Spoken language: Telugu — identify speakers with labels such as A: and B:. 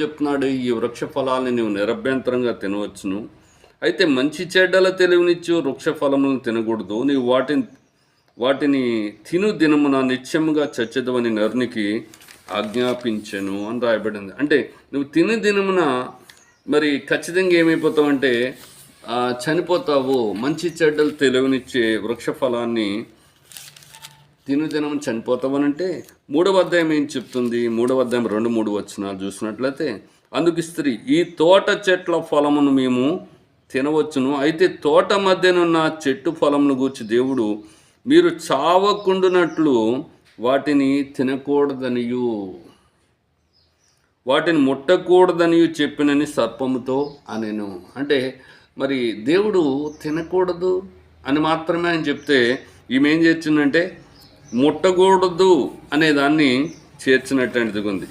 A: చెప్తున్నాడు ఈ వృక్ష ఫలాన్ని నువ్వు నిరభ్యంతరంగా తినవచ్చును. అయితే మంచి చెడ్డల తెలివినిచ్చు వృక్ష ఫలములను తినకూడదు. నీవు వాటిని వాటిని తిను దినమున నిత్యముగా చచ్చదవని నరునికి ఆజ్ఞాపించను అని రాయబడింది. అంటే నువ్వు తిను దినమున మరి ఖచ్చితంగా ఏమైపోతావు అంటే చనిపోతావు. మంచి చెడ్డలు తెలివినిచ్చే వృక్ష ఫలాన్ని తినుదినం చనిపోతామనంటే మూడవ అధ్యాయం ఏం చెప్తుంది? మూడవ అధ్యాయం రెండు మూడు వచ్చిన చూసినట్లయితే అందుకు స్త్రీ ఈ తోట చెట్ల ఫలమును మేము తినవచ్చును అయితే తోట మధ్యనున్న చెట్టు ఫలమును గూర్చి దేవుడు మీరు చావకుండునట్లు వాటిని తినకూడదనియు. వాటిని ముట్టకూడదని చెప్పినని సర్పముతో అనెను. అంటే మరి దేవుడు తినకూడదు అని మాత్రమే ఆయన చెప్తే ఈమె ఏం ముట్టకూడదు అనే దాన్ని చేర్చినట్టు ఉంది.